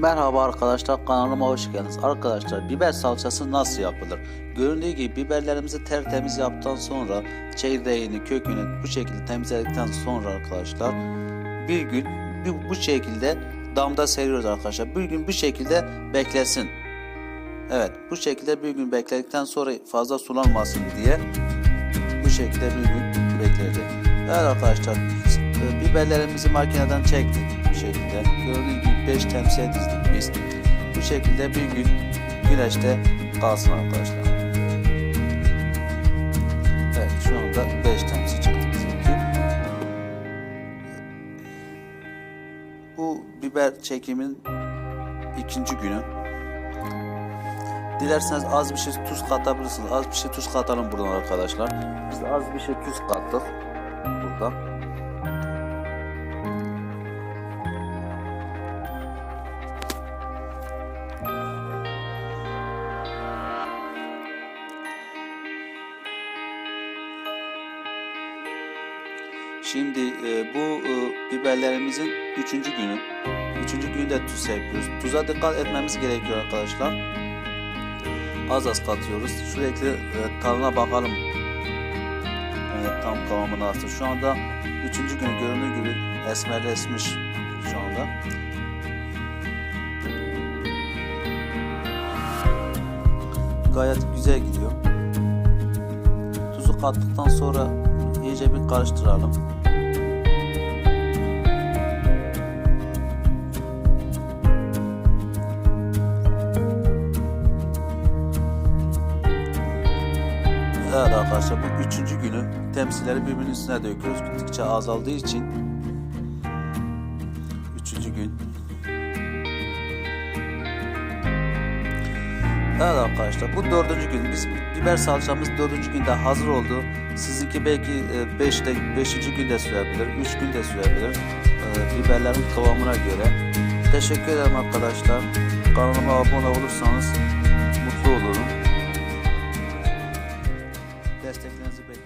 Merhaba arkadaşlar kanalıma hoş geldiniz. Arkadaşlar biber salçası nasıl yapılır? Göründüğü gibi biberlerimizi tertemiz yaptıktan sonra çekirdeğini, kökünü bu şekilde temizledikten sonra arkadaşlar bir gün bu, bu şekilde damda seriyoruz arkadaşlar. Bir gün bu şekilde beklesin. Evet bu şekilde bir gün bekledikten sonra fazla sulanmasın diye bu şekilde bir gün bekleyecek. Evet arkadaşlar e, biberlerimizi makineden çektik bu şekilde. Gördüğünüz gibi 5 temsiye dizdik biz. Bu şekilde bir gün güneşte kalsın arkadaşlar. Evet şu anda 5 temsi çıktı bizimki. Bu biber çekimin ikinci günü. Dilerseniz az bir şey tuz katabilirsiniz. Az bir şey tuz katalım buradan arkadaşlar. Biz az bir şey tuz kattık burada. Şimdi e, bu e, biberlerimizin üçüncü günü. Üçüncü günde tuz yapıyoruz. Tuza dikkat etmemiz gerekiyor arkadaşlar. Az az katıyoruz. Sürekli e, tadına bakalım. E, tam kıvamı nasıl. Şu anda üçüncü gün göründüğü gibi esmerleşmiş şu anda. Gayet güzel gidiyor. Tuzu kattıktan sonra iyice bir karıştıralım. Evet arkadaşlar bu üçüncü günü temsilleri birbirinin üstüne döküyoruz. Gittikçe azaldığı için üçüncü gün. Evet arkadaşlar bu dördüncü gün. Biz biber salçamız dördüncü günde hazır oldu. Sizinki belki e, beşte, beşinci günde sürebilir, üç günde sürebilir. E, biberlerin kıvamına göre. Teşekkür ederim arkadaşlar. Kanalıma abone olursanız mutlu olurum. best influencer